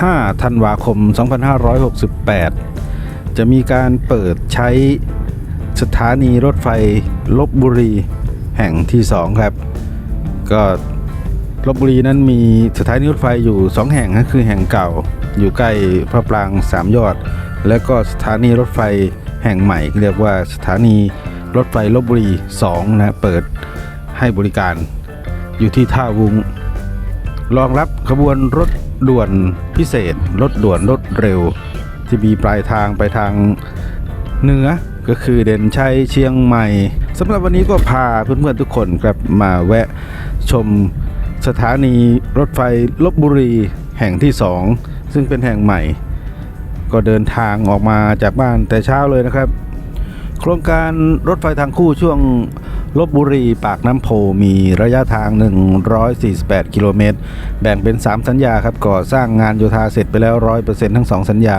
5 ธันวาคม 2568 จะมีการเปิดใช้สถานีรถไฟลบบุรีแห่งที่ 2 ครับ ก็ลบบุรีนั้นมีสถานีรถไฟอยู่ 2 แห่งก็คือแห่งเก่าอยู่ใกล้พระปรางสามยอด และก็สถานีรถไฟแห่งใหม่ เรียกว่าสถานีรถไฟลบบุรี 2 นะ เปิดให้บริการอยู่ที่ท่าวุง รองรับขบวนรถด่วนพิเศษ รถด่วนรถเร็ว ที่มีปลายทางไปทางเหนือก็คือเด่นชัยเชียงใหม่สำหรับวันนี้ก็พาเพื่อนๆทุกคนครับมาแวะชมสถานีรถไฟลบบุรีแห่งที่ 2 ซึ่งเป็นแห่งใหม่ ก็เดินทางออกมาจากบ้านแต่เช้าเลยนะครับ โครงการรถไฟทางคู่ช่วง ลบบุรีปากน้ำโพมีระยะทาง 148 กิโลเมตร แบ่งเป็น 3 สัญญาครับก่อสร้างงานโยธาเสร็จไปแล้ว 100%ทั้ง 2 สัญญา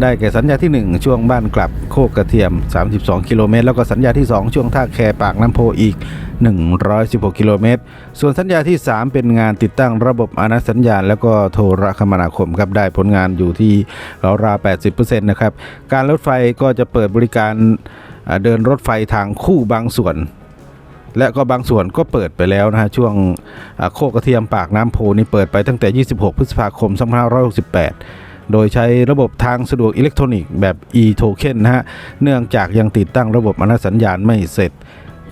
ได้แก่สัญญาที่ 1 ช่วงบ้านกลับโคกกระเทียม 32 กิโลเมตร แล้วก็สัญญาที่ 2 ช่วงท่าแคปากน้ำโพอีก 116 กิโลเมตร ส่วนสัญญาที่ 3 เป็นงานติดตั้งระบบอนาสัญญาณ แล้วก็โทรคมนาคมครับได้ผลงานอยู่ที่ราวๆ80%นะครับการรถไฟก็จะเปิดบริการเดินรถไฟทางคู่บางส่วน และก็บางส่วนก็เปิดไปแล้วนะฮะช่วงโคกกระเทียมปากน้ำโพนี่เปิดไปตั้งแต่ 26 พฤษภาคม 2568 โดยใช้ระบบทางสะดวกอิเล็กทรอนิกส์แบบ e-token นะฮะเนื่องจากยังติดตั้งระบบอนาสัญญาณไม่เสร็จ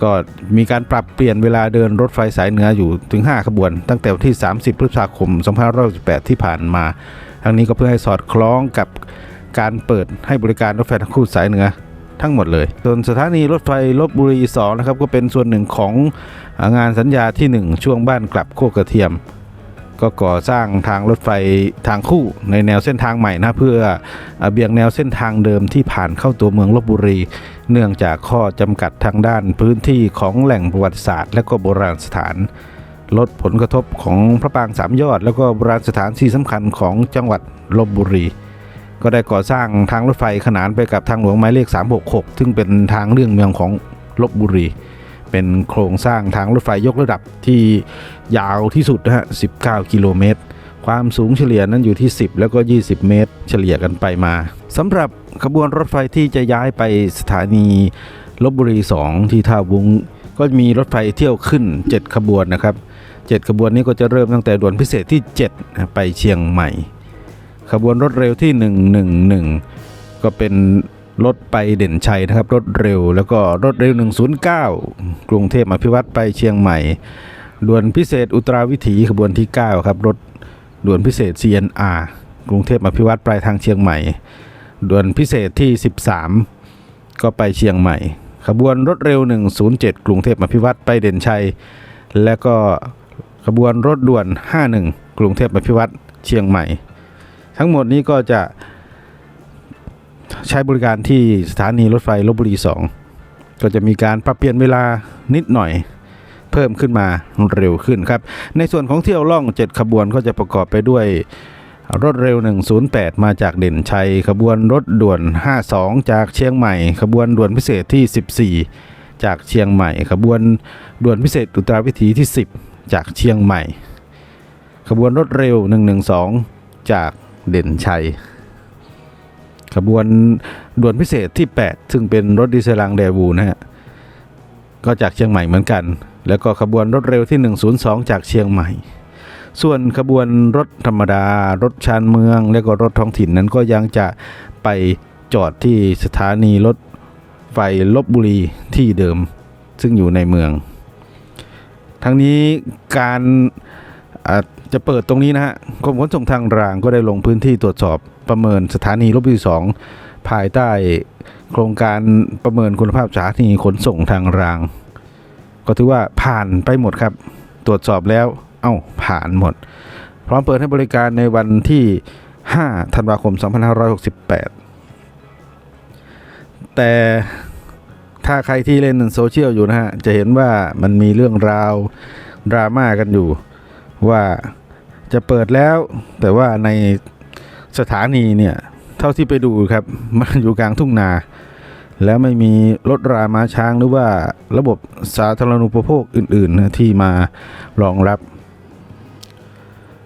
ก็มีการปรับเปลี่ยนเวลาเดินรถไฟสายเหนืออยู่ถึง 5 ขบวน ตั้งแต่วันที่ 30 พฤษภาคม 2568 ที่ผ่านมา ทั้งนี้ก็เพื่อให้สอดคล้องกับการเปิดให้บริการรถไฟทางคู่สายเหนือ ทั้งหมดเลย ส่วนสถานีรถไฟลบบุรี2นะครับก็เป็นส่วนหนึ่งของงานสัญญาที่ 1 ช่วงบ้านกลับโคกกระเทียม ก็ก่อสร้างทางรถไฟทางคู่ในแนวเส้นทางใหม่นะเพื่ออ่าเบี่ยงแนวเส้นทางเดิมที่ผ่านเข้าตัวเมืองลบบุรี เนื่องจากข้อจำกัดทางด้านพื้นที่ของแหล่งประวัติศาสตร์ และก็โบราณสถานลดผลกระทบของพระปางสามยอด แล้วก็โบราณสถานที่สำคัญของจังหวัดลบบุรี ก็ได้ก่อสร้างทางรถไฟขนานไปกับทางหลวงหมายเลข 366 ซึ่งเป็นทางเลี่ยงเมืองของลบบุรี เป็นโครงสร้างทางรถไฟยกระดับที่ยาวที่สุดนะฮะ 19 กิโลเมตร ความสูงเฉลี่ยนั้นอยู่ที่ 10 แล้วก็ 20 เมตร เฉลี่ยกันไปมาสำหรับขบวนรถไฟที่จะย้ายไปสถานีลบบุรี 2 ที่ท่าวุ้งก็มีรถไฟเที่ยวขึ้น 7 ขบวนนะครับ 7 ขบวนนี้ก็จะเริ่มตั้งแต่ด่วนพิเศษที่ 7 ไปเชียงใหม่ ขบวนรถเร็วที่ 111 ก็เป็นรถไปเด่นชัยนะครับ รถเร็วแล้วก็รถเร็ว 109 กรุงเทพอภิวัตไปเชียงใหม่ด่วนพิเศษอุตราวิถีขบวนที่ 9 ครับ รถด่วนพิเศษ CNR กรุงเทพอภิวัตปลายทางเชียงใหม่ด่วนพิเศษที่ 13 ก็ไปเชียงใหม่ ขบวนรถเร็ว 107 กรุงเทพอภิวัตไปเด่นชัย และก็ขบวนรถด่วน 51 กรุงเทพอภิวัตเชียงใหม่ ทั้งหมดนี้ก็จะใช้บริการที่สถานีรถไฟลบบุรี 2 ก็จะมีการปรับเปลี่ยนเวลานิดหน่อยเพิ่มขึ้นมาเร็วขึ้นครับ ในส่วนของเที่ยวล่อง 7 ขบวนก็จะประกอบไปด้วยรถเร็ว 108 มาจากเด่นชัย ขบวนรถด่วน 52 จากเชียงใหม่ ขบวนด่วนพิเศษที่ 14 จากเชียงใหม่ ขบวนด่วนพิเศษอุตราวิถีที่ 10 จากเชียงใหม่ ขบวนรถเร็ว 112 จาก เด่นชัย ขบวนด่วนพิเศษที่ 8 ซึ่งเป็นรถดีเซลลังเดวูนะฮะ ก็จากเชียงใหม่เหมือนกัน แล้วก็ขบวนรถเร็วที่ 102 จากเชียงใหม่ ส่วนขบวนรถธรรมดา รถชานเมือง และก็รถท้องถิ่นนั้นก็ยังจะไปจอดที่สถานีรถไฟลบบุรีที่เดิม ซึ่งอยู่ในเมือง ทั้งนี้การ จะเปิดตรงนี้นะฮะกรมขนส่งทางรางก็ได้ลงพื้นที่ตรวจสอบประเมินสถานีลบบุรีสองภายใต้โครงการประเมินคุณภาพสถานีขนส่งทางราง ก็ถือว่าผ่านไปหมดครับ ตรวจสอบแล้วเอ้าผ่านหมด พร้อมเปิดให้บริการในวันที่ 5 ธันวาคม 2568 แต่ถ้าใครที่เล่นโซเชียลอยู่นะฮะ จะเห็นว่ามันมีเรื่องราวดราม่ากันอยู่ ว่าจะเปิดแล้ว แต่ว่าในสถานีเนี่ยเท่าที่ไปดูครับมันอยู่กลางทุ่งนา แล้วไม่มีรถรามาช้างหรือว่าระบบสาธารณูปโภคอื่นๆนะที่มารองรับ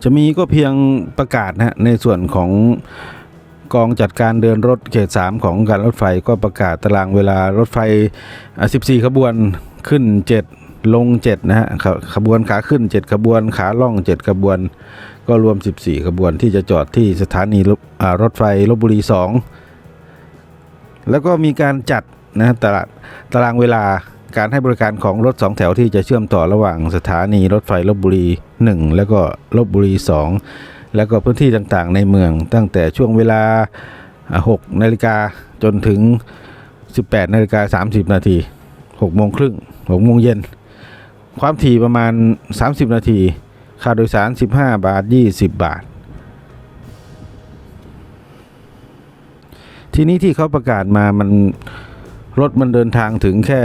จะมีก็เพียงประกาศนะในส่วนของกองจัดการเดินรถเขต 3 ของการรถไฟก็ประกาศตารางเวลารถไฟ 14 ขบวนขึ้น 7 ลง7นะฮะขขบวนขาขึ้น7ขบวนขาล่อง7ขบวน ก็รวม 14 ขบวนที่จะจอดที่สถานีรถไฟลบบุรี 2 แล้วก็มีการจัดนะตารางตารางเวลาการให้บริการของรถ 2 แถวที่จะเชื่อมต่อระหว่างสถานีรถไฟลบบุรี 1 แล้วก็ลบบุรี 2 แล้วก็พื้นที่ต่างๆ ในเมือง ตั้งแต่ช่วงเวลาอ่า6นาฬิกาจนถึง 18 นาฬิกา 30 นาที6โมงครึ่ง6โมงเย็น ความถี่ประมาณ 30 นาที ค่าโดยสาร 15 บาท 20 บาท ทีนี้ที่เขาประกาศมามันรถมันเดินทางถึงแค่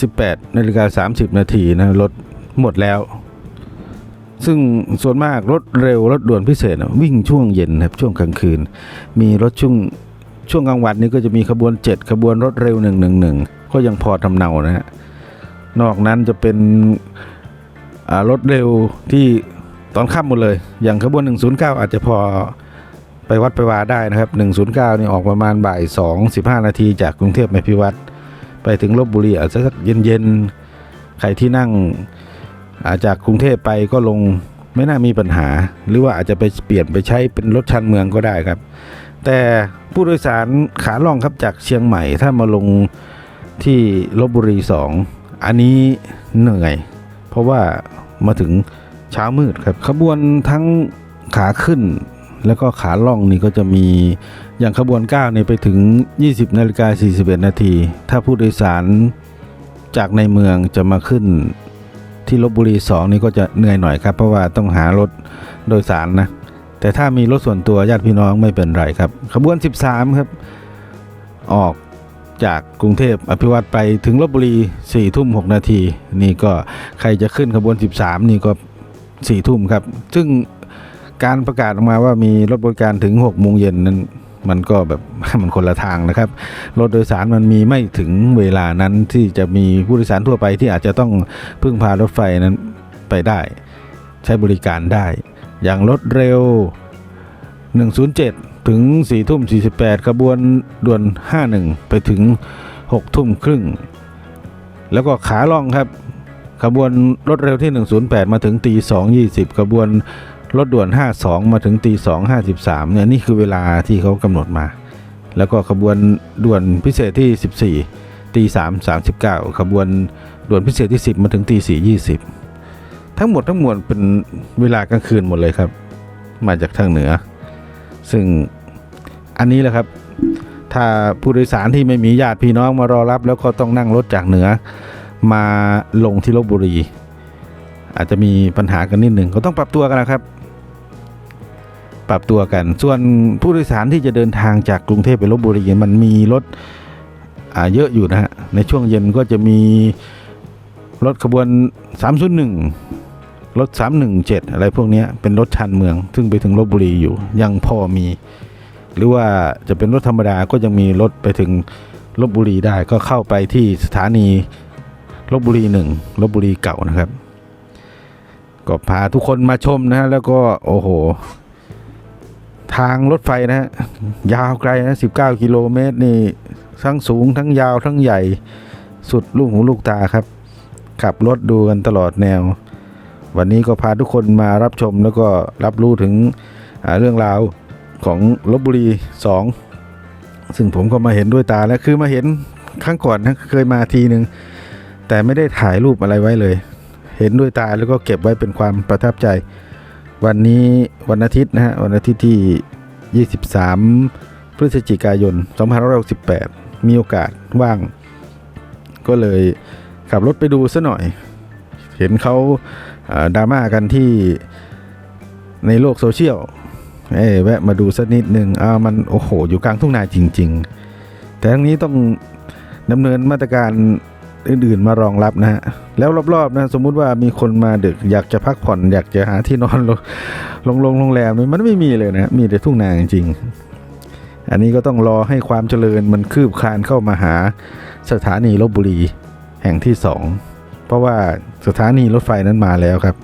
18 นาฬิกา 30 นาทีนะรถหมดแล้ว ซึ่งส่วนมากรถเร็ว รถด่วนพิเศษ วิ่งช่วงเย็นครับช่วงกลางคืน มีรถช่วงช่วงกลางวันนี้ก็จะมีขบวน 7 ขบวนรถเร็ว 111 ก็ยังพอทำเนานะฮะ นอกนั้นจะเป็นรถเร็วที่ตอนค่ำหมดเลย อย่างขบวน 109 อาจจะพอไปวัดไปวาได้นะครับ 109 นี่ออกประมาณบ่าย 2 15 นาทีจากกรุงเทพไปพิวัตรไปถึงลบบุรีอาจจะสักเย็นๆ ใครที่นั่งอาจากกรุงเทพไปก็ลงไม่น่ามีปัญหา หรือว่าอาจจะไปเปลี่ยนไปใช้เป็นรถชันเมืองก็ได้ครับ แต่ผู้โดยสารขาล่องครับจากเชียงใหม่ถ้ามาลงที่ลบบุรี 2 อันนี้เหนื่อย เพราะว่ามาถึงเช้ามืดครับ ขบวนทั้งขาขึ้น แล้วก็ขาล่องนี่ก็จะมีอย่างขบวน9เนี่ยไปถึง 20นาฬิกา41นาทีถ้าผู้โดยสารจากในเมืองจะมาขึ้นที่ลบบุรี 2 นี่ก็จะเหนื่อยหน่อยครับ เพราะว่าต้องหารถโดยสารนะ แต่ถ้ามีรถส่วนตัวญาติพี่น้องไม่เป็นไรครับ ขบวน 13 ครับ ออก จากกรุงเทพอภิวัตไปถึงลบบุรี4ทุ่ม6นาทีนี่ก็ใครจะขึ้นขบวน 13 นี่ก็4ทุ่มครับ ซึ่งการประกาศออกมาว่ามีรถบริการถึง6โมงเย็นนั้นมันก็แบบมันคนละทางนะครับ รถโดยสารมันมีไม่ถึงเวลานั้นที่จะมีผู้โดยสารทั่วไปที่อาจจะต้องพึ่งพารถไฟนั้นไปได้ ใช้บริการได้ อย่างรถเร็ว 107 ถึง4ทุ่ม48ขบวนด่วน 51 ไปถึง6ทุ่มครึ่ง แล้วก็ขาล่องครับ ขบวนรถเร็วที่ 108 มาถึงตี2 20 ขบวนรถด่วน 52 มาถึงตี2 53เนี่ยนี่คือเวลาที่เขากำหนดมา แล้วก็ขบวนด่วนพิเศษที่ 14ตี3 39 ขบวนด่วนพิเศษที่ 10 มาถึงตี4 20 ทั้งหมดทั้งมวลเป็นเวลากลางคืนหมดเลยครับ มาจากทางเหนือ ซึ่ง อันนี้แหละครับ ถ้าผู้โดยสารที่ไม่มีญาติพี่น้องมารอรับ แล้วก็ต้องนั่งรถจากเหนือ มาลงที่ลบบุรี อาจจะมีปัญหากันนิดหนึ่งก็ต้องปรับตัวกันนะครับ ปรับตัวกัน ส่วนผู้โดยสารที่จะเดินทางจากกรุงเทพไปลบบุรีมันมีรถเยอะอยู่นะฮะในช่วงเย็นก็จะมีรถขบวน 301 รถ 317 อะไรพวกนี้เป็นรถชันเมือง ซึ่งไปถึงลบบุรีอยู่ ยังพอมี หรือว่าจะเป็นรถธรรมดาก็ยังมีรถไปถึงลบบุรีได้ก็เข้าไปที่สถานีลบบุรีหนึ่งลบบุรีเก่านะครับ ก็พาทุกคนมาชมนะฮะแล้วก็โอ้โห ทางรถไฟนะฮะยาวไกลนะ19กิโลเมตรนี่ทั้งสูงทั้งยาวทั้งใหญ่สุดลูกหูลูกตาครับ ขับรถดูกันตลอดแนว วันนี้ก็พาทุกคนมารับชมแล้วก็รับรู้ถึงเรื่องราว ของลบบุรี 2 ซึ่งผมก็มาเห็นด้วยตาแล้วคือมาเห็นครั้งก่อนนะเคยมาทีหนึ่งแต่ไม่ได้ถ่ายรูปอะไรไว้เลย เห็นด้วยตาแล้วก็เก็บไว้เป็นความประทับใจ วันนี้วันอาทิตย์นะฮะวันอาทิตย์ที่ 23 พฤศจิกายน 2568 มีโอกาสว่าง ก็เลยขับรถไปดูซะหน่อย เห็นเขาอ่าดราม่ากันที่ในโลกโซเชียล เอ้ยแวะมาดูสักนิดหนึ่งอ้าวมันโอ้โห อยู่กลางทุ่งนาจริง ๆ แต่ทั้งนี้ต้องดำเนินมาตรการอื่นๆมารองรับนะฮะแล้วรอบๆนะสมมุติว่ามีคนมาดึกอยากจะพักผ่อน อยากจะหาที่นอนลงลงโรงแรมนี่มันไม่มีเลยนะมีแต่ทุ่งนาจริงๆอันนี้ก็ต้องรอให้ความเจริญมันคืบคลานเข้ามาหาสถานีลบบุรีแห่งที่สองเพราะว่าสถานีรถไฟนั้นมาแล้วครับ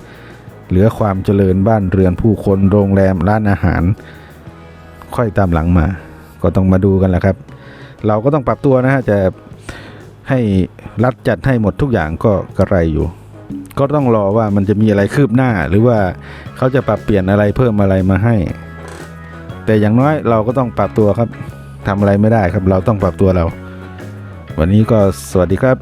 เหลือความเจริญบ้านเรือนผู้คนโรงแรมร้านอาหาร ค่อยตามหลังมา ก็ต้องมาดูกันแหละครับ เราก็ต้องปรับตัวนะฮะจะให้รัฐจัดให้หมดทุกอย่างก็กระไรอยู่ ก็ต้องรอว่ามันจะมีอะไรคืบหน้า หรือว่าเขาจะปรับเปลี่ยนอะไรเพิ่มอะไรมาให้ แต่อย่างน้อยเราก็ต้องปรับตัวครับทำอะไรไม่ได้ครับ เราต้องปรับตัวเรา วันนี้ก็สวัสดีครับ